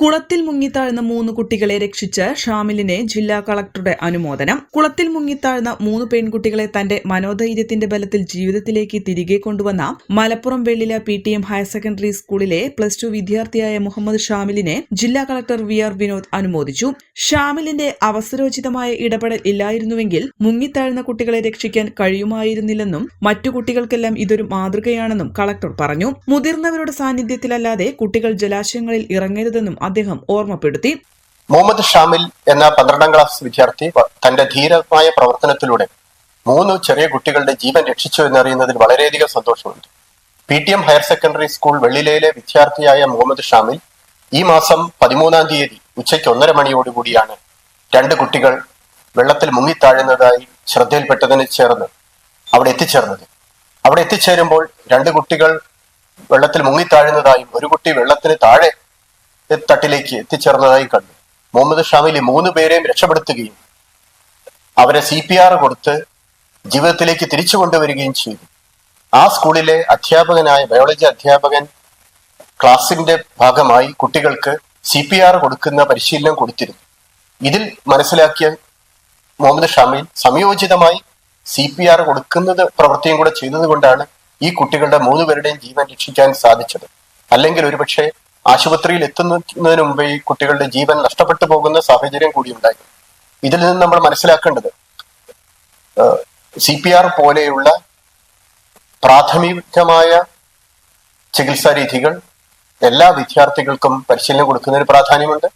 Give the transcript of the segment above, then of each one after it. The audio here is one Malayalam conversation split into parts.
കുളത്തിൽ മുങ്ങിത്താഴ്ന്ന മൂന്ന് കുട്ടികളെ രക്ഷിച്ച് ഷാമിലിനെ ജില്ലാ കളക്ടറുടെ അനുമോദനം. കുളത്തിൽ മുങ്ങിത്താഴ്ന്ന മൂന്ന് പെൺകുട്ടികളെ തന്റെ മനോധൈര്യത്തിന്റെ ബലത്തിൽ ജീവിതത്തിലേക്ക് തിരികെ കൊണ്ടുവന്ന Malappuram Vellila P T M higher secondary സ്കൂളിലെ പ്ലസ് ടു വിദ്യാർത്ഥിയായ മുഹമ്മദ് ഷാമിലിനെ ജില്ലാ കളക്ടർ വി ആർ വിനോദ് അനുമോദിച്ചു. ഷാമിലിന്റെ അവസരോചിതമായ ഇടപെടൽ ഇല്ലായിരുന്നുവെങ്കിൽ മുങ്ങിത്താഴ്ന്ന കുട്ടികളെ രക്ഷിക്കാൻ കഴിയുമായിരുന്നില്ലെന്നും മറ്റു കുട്ടികൾക്കെല്ലാം ഇതൊരു മാതൃകയാണെന്നും കളക്ടർ പറഞ്ഞു. മുതിർന്നവരുടെ സാന്നിധ്യത്തിലല്ലാതെ കുട്ടികൾ ജലാശയങ്ങളിൽ ഇറങ്ങരുതെന്നും അദ്ദേഹം ഓർമ്മപ്പെടുത്തി. മുഹമ്മദ് ഷാമിൽ എന്ന പന്ത്രണ്ടാം ക്ലാസ് വിദ്യാർത്ഥി തന്റെ ധീരമായ പ്രവർത്തനത്തിലൂടെ മൂന്ന് ചെറിയ കുട്ടികളുടെ ജീവൻ രക്ഷിച്ചു എന്നറിയുന്നതിൽ വളരെയധികം സന്തോഷമുണ്ട്. P T M higher secondary school വെള്ളിലയിലെ വിദ്യാർത്ഥിയായ മുഹമ്മദ് ഷാമിൽ ഈ മാസം പതിമൂന്നാം തീയതി ഉച്ചയ്ക്ക് ഒന്നര മണിയോടുകൂടിയാണ് രണ്ട് കുട്ടികൾ വെള്ളത്തിൽ മുങ്ങിത്താഴുന്നതായി ശ്രദ്ധയിൽപ്പെട്ടതിന് ചേർന്ന് അവിടെ എത്തിച്ചേർന്നത്. അവിടെ എത്തിച്ചേരുമ്പോൾ രണ്ട് കുട്ടികൾ വെള്ളത്തിൽ മുങ്ങിത്താഴുന്നതായും ഒരു കുട്ടി വെള്ളത്തിന് താഴെ തട്ടിലേക്ക് എത്തിച്ചേർന്നതായി കണ്ടു. മുഹമ്മദ് ഷാമിലി മൂന്ന് പേരെയും രക്ഷപ്പെടുത്തുകയും അവരെ സി പി ആർ കൊടുത്ത് ജീവിതത്തിലേക്ക് തിരിച്ചു കൊണ്ടുവരികയും ചെയ്തു. ആ സ്കൂളിലെ അധ്യാപകനായ ബയോളജി അധ്യാപകൻ ക്ലാസിന്റെ ഭാഗമായി കുട്ടികൾക്ക് സി പി ആർ കൊടുക്കുന്ന പരിശീലനം കൊടുത്തിരുന്നു. ഇതിൽ മനസ്സിലാക്കിയ മുഹമ്മദ് ഷാമിൽ സംയോജിതമായി സി പി ആർ കൊടുക്കുന്നത് പ്രവൃത്തിയും കൂടെ ചെയ്തതുകൊണ്ടാണ് ഈ കുട്ടികളുടെ മൂന്ന് പേരുടെയും ജീവൻ രക്ഷിക്കാൻ സാധിച്ചത്. അല്ലെങ്കിൽ ഒരുപക്ഷെ ആശുപത്രിയിൽ എത്തുന്നതിന് മുമ്പേ ഈ കുട്ടികളുടെ ജീവൻ നഷ്ടപ്പെട്ടു പോകുന്ന സാഹചര്യം കൂടി ഉണ്ടായി ഇതിൽ നിന്ന് നമ്മൾ മനസ്സിലാക്കേണ്ടത് സി പി ആർ പോലെയുള്ള പ്രാഥമികമായ ചികിത്സാ രീതികൾ എല്ലാ വിദ്യാർത്ഥികൾക്കും പരിശീലനം കൊടുക്കുന്നതിന് പ്രാധാന്യമുണ്ട്.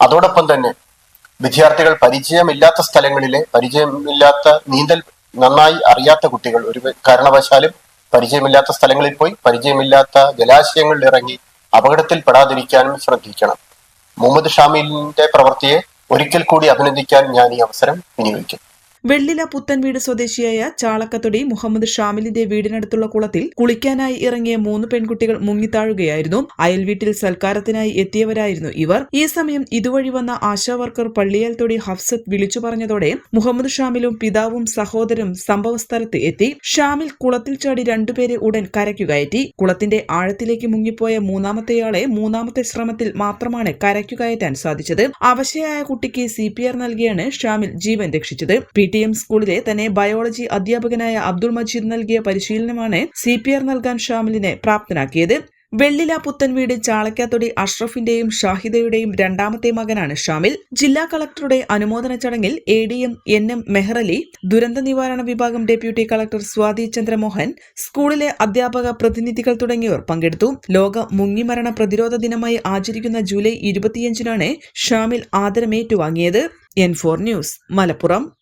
അതോടൊപ്പം തന്നെ വിദ്യാർത്ഥികൾ പരിചയമില്ലാത്ത സ്ഥലങ്ങളിലെ പരിചയമില്ലാത്ത നീന്തൽ നന്നായി അറിയാത്ത കുട്ടികൾ ഒരു കാരണവശാലും പരിചയമില്ലാത്ത സ്ഥലങ്ങളിൽ പോയി പരിചയമില്ലാത്ത ജലാശയങ്ങളിൽ ഇറങ്ങി അപകടത്തിൽ പെടാതിരിക്കാനും ശ്രദ്ധിക്കണം. മുഹമ്മദ് ഷാമിലിന്റെ പ്രവൃത്തിയെ ഒരിക്കൽ കൂടി അഭിനന്ദിക്കാൻ ഞാൻ ഈ അവസരം വിനിയോഗിക്കും വെള്ളില പുത്തൻവീട് സ്വദേശിയായ ചാളക്കത്തൊടി മുഹമ്മദ് ഷാമിലിന്റെ വീടിനടുത്തുള്ള കുളത്തിൽ കുളിക്കാനായി ഇറങ്ങിയ മൂന്ന് പെൺകുട്ടികൾ മുങ്ങിത്താഴുകയായിരുന്നു. അയൽവീട്ടിൽ സൽക്കാരത്തിനായി എത്തിയവരായിരുന്നു ഇവർ. ഈ സമയം ഇതുവഴി വന്ന ആശാവർക്കർ പള്ളിയാൽ തൊടി ഹഫ്സത്ത് വിളിച്ചു പറഞ്ഞതോടെ മുഹമ്മദ് ഷാമിലും പിതാവും സഹോദരും സംഭവസ്ഥലത്ത് എത്തി. ഷാമിൽ കുളത്തിൽ ചാടി രണ്ടുപേരെ ഉടൻ കരയ്ക്കു കയറ്റി. കുളത്തിന്റെ ആഴത്തിലേക്ക് മുങ്ങിപ്പോയ മൂന്നാമത്തെയാളെ മൂന്നാമത്തെ ശ്രമത്തിൽ മാത്രമാണ് കരയ്ക്കു കയറ്റാൻ സാധിച്ചത്. അവശയായ കുട്ടിക്ക് സി നൽകിയാണ് ഷാമിൽ ജീവൻ രക്ഷിച്ചത്. പി ടി എം സ്കൂളിലെ തന്നെ ബയോളജി അധ്യാപകനായ അബ്ദുൾ മജീദ് നൽകിയ പരിശീലനമാണ് സി പി ആർ നൽകാൻ ഷാമിലിനെ പ്രാപ്തനാക്കിയത്. വെള്ളില പുത്തൻവീട് ചാളക്കാത്തൊടി അഷ്റഫിന്റെയും ഷാഹിദയുടെയും രണ്ടാമത്തെ മകനാണ് ഷാമിൽ. ജില്ലാ കളക്ടറുടെ അനുമോദന ചടങ്ങിൽ A D M N M Mehrali ദുരന്ത നിവാരണ വിഭാഗം ഡെപ്യൂട്ടി കളക്ടർ സ്വാതി ചന്ദ്രമോഹൻ സ്കൂളിലെ അധ്യാപക പ്രതിനിധികൾ തുടങ്ങിയവർ പങ്കെടുത്തു. ലോക മുങ്ങിമരണ പ്രതിരോധ ദിനമായി ആചരിക്കുന്ന ജൂലൈ ഇരുപത്തിയഞ്ചിനാണ് Shamil ആദരമേറ്റുവാങ്ങിയത്. N four news Malappuram.